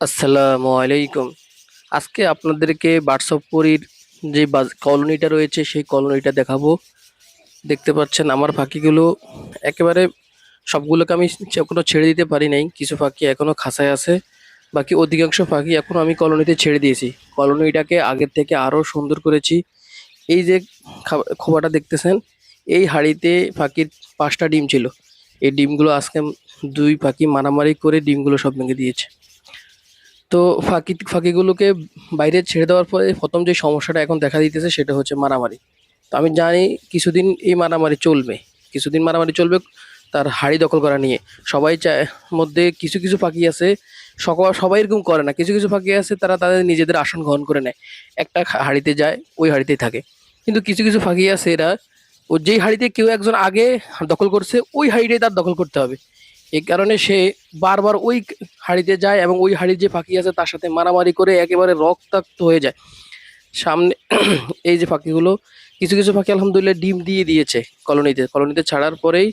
আসসালামু আলাইকুম। আজকে আপনাদেরকে বার্সপুরীর যে কলোনিটা রয়েছে, সেই কলোনিটা দেখাবো। দেখতে পাচ্ছেন আমার পাখিগুলো একেবারে সবগুলোকে আমি কোনো ছেড়ে দিতে পারি নাই। কিছু পাখি এখনও খাঁচায় আছে। বাকি অধিকাংশ পাখি এখন আমি কলোনিতে ছেড়ে দিয়েছি। কলোনিটাকে আগের থেকে আরও সুন্দর করেছি। এই যে খাবা- খোবাটা দেখতেছেন, এই হাঁড়িতে পাখির পাঁচটা ডিম ছিল। এই ডিমগুলো আজকে দুই পাখি মারামারি করে ডিমগুলো সব ভেঙে দিয়েছে। তো ফাঁকি, ফাঁকিগুলোকে বাইরে ছেড়ে দেওয়ার পরে প্রথম যে সমস্যাটা এখন দেখা দিতেছে সেটা হচ্ছে মারামারি। তো আমি জানি কিছুদিন এই মারামারি চলবে, কিছুদিন মারামারি চলবে তার হাড়ি দখল করা নিয়ে। সবাই চায় মধ্যে কিছু কিছু পাখি আছে, সকল, সবাই এরকম করে না। কিছু কিছু পাখি আছে তারা তাদের নিজেদের আসন গ্রহণ করে নেয়। একটা হাঁড়িতে যায়, ওই হাঁড়িতেই থাকে। কিন্তু কিছু কিছু পাখি আছে এরা, ও যেই হাঁড়িতে কেউ একজন আগে দখল করছে, ওই হাঁড়িটাই তার দখল করতে হবে। এই কারণে সে বারবার ওই হাঁড়িতে যায় এবং ওই হাঁড়ির যে পাখি আছে তার সাথে মারামারি করে একেবারে রক্তাক্ত হয়ে যায়। সামনে এই যে পাখিগুলো কিছু কিছু পাখি আলহামদুলিল্লাহ ডিম দিয়ে দিয়েছে কলোনিতে। কলোনিতে ছাড়ার পরেই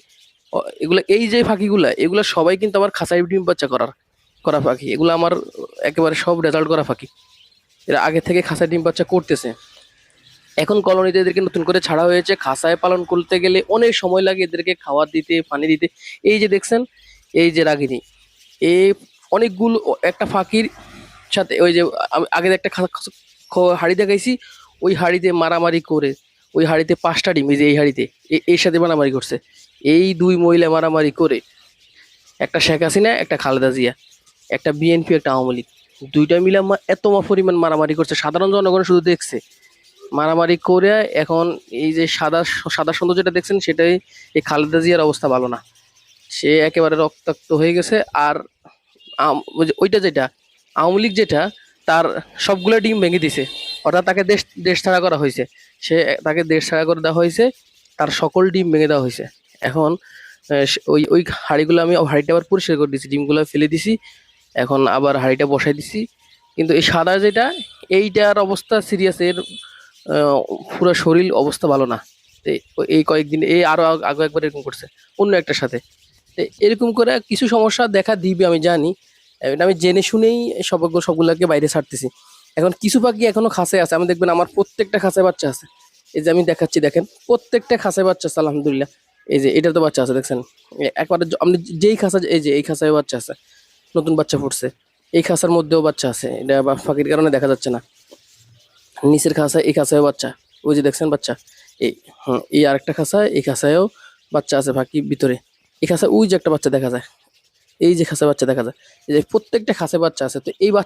এগুলো, এই যে পাখিগুলা এগুলো সবাই কিন্তু আমার খাঁচাই ডিম বাচ্চা করার, করা পাখি এগুলো আমার একেবারে সব রেজাল্ট করা পাখি এরা আগে থেকে খাঁচায় ডিম বাচ্চা করতেছে। এখন কলোনিতে এদেরকে নতুন করে ছাড়া হয়েছে। খাসায় পালন করতে গেলে অনেক সময় লাগে এদেরকে খাবার দিতে, পানি দিতে। এই যে দেখছেন এই যে রাগিনী এই অনেকগুলো একটা ফাঁকির সাথে ওই যে আমি আগে একটা হাঁড়ি দেখাইছি, ওই হাঁড়িতে মারামারি করে, ওই হাঁড়িতে পাঁচটা ডিম, এই যে এই হাঁড়িতে, এ- এর সাথে মারামারি করছে। এই দুই মহিলা মারামারি করে, একটা শেখ হাসিনা, একটা খালেদা জিয়া, একটা বিএনপি, একটা আওয়ামী লীগ, দুইটা মিলে এত পরিমাণ মারামারি করছে। সাধারণ জনগণ শুধু দেখছে। মারামারি করে এখন এই যে সাদা সাদা সুন্দর যেটা দেখছেন, সেটাই এই খালেদা জিয়ার অবস্থা ভালো না। সে একেবারে রক্তাক্ত হয়ে গেছে। আর ওইটা যেটা, আওয়ামী লীগ যেটা, তার সবগুলো ডিম ভেঙে দিছে। অর্থাৎ তাকে দেশ দেশ ছাড়া করা হয়েছে। সে, তাকে দেশ ছাড়া করে দেওয়া হয়েছে, তার সকল ডিম ভেঙে দেওয়া হয়েছে। এখন ওই ওই হাঁড়িগুলো আমি হাঁড়িটা আবার পরিষ্কার করে দিছি ডিমগুলো ফেলে দিছি, এখন আবার হাঁড়িটা বসাই দিছি। কিন্তু এই সাদা যেটা, এইটার অবস্থা সিরিয়াস এর পুরো শরীর অবস্থা ভালো না। এই- কয়েকদিন, এই আরও আগ- একবার এরকম করছে, অন্য একটার সাথে। এরকম করে কিছু সমস্যা দেখা দিবে, আমি জানি। আমি জেনে শুনেই সবগুলো সবগুলোকে বাইরে ছাড়তেছি। এখন কিছু পাখি এখনও খাঁচায় আছে। আমি দেখবেন আমার প্রত্যেকটা খাঁচায় বাচ্চা আছে। এই যে আমি দেখাচ্ছি, দেখেন, প্রত্যেকটা খাঁচায় বাচ্চা আছে, আলহামদুলিল্লাহ। এই যে এটা তো বাচ্চা আছে, দেখছেন? একবারে আপনি যেই খাঁচা, এই যে, এই খাঁচায় বাচ্চা আছে, নতুন বাচ্চা ফুটছে, এই খাঁচার মধ্যেও বাচ্চা আছে। এটা পাখির কারণে দেখা যাচ্ছে না। নিচের খাঁচা এই খাঁচায় বাচ্চা। ওই যে, দেখছেন বাচ্চা? এই হ্যাঁ এই আরেকটা খাঁচায়, এই খাঁচায়ও বাচ্চা আছে, পাখি ভিতরে। এই খাঁচা ওই যে একটা বাচ্চা দেখা যায়। এই যে খাঁচা বাচ্চা দেখা যায়। এই যে প্রত্যেকটা খাঁচে বাচ্চা আছে, তো এই বাচ্চা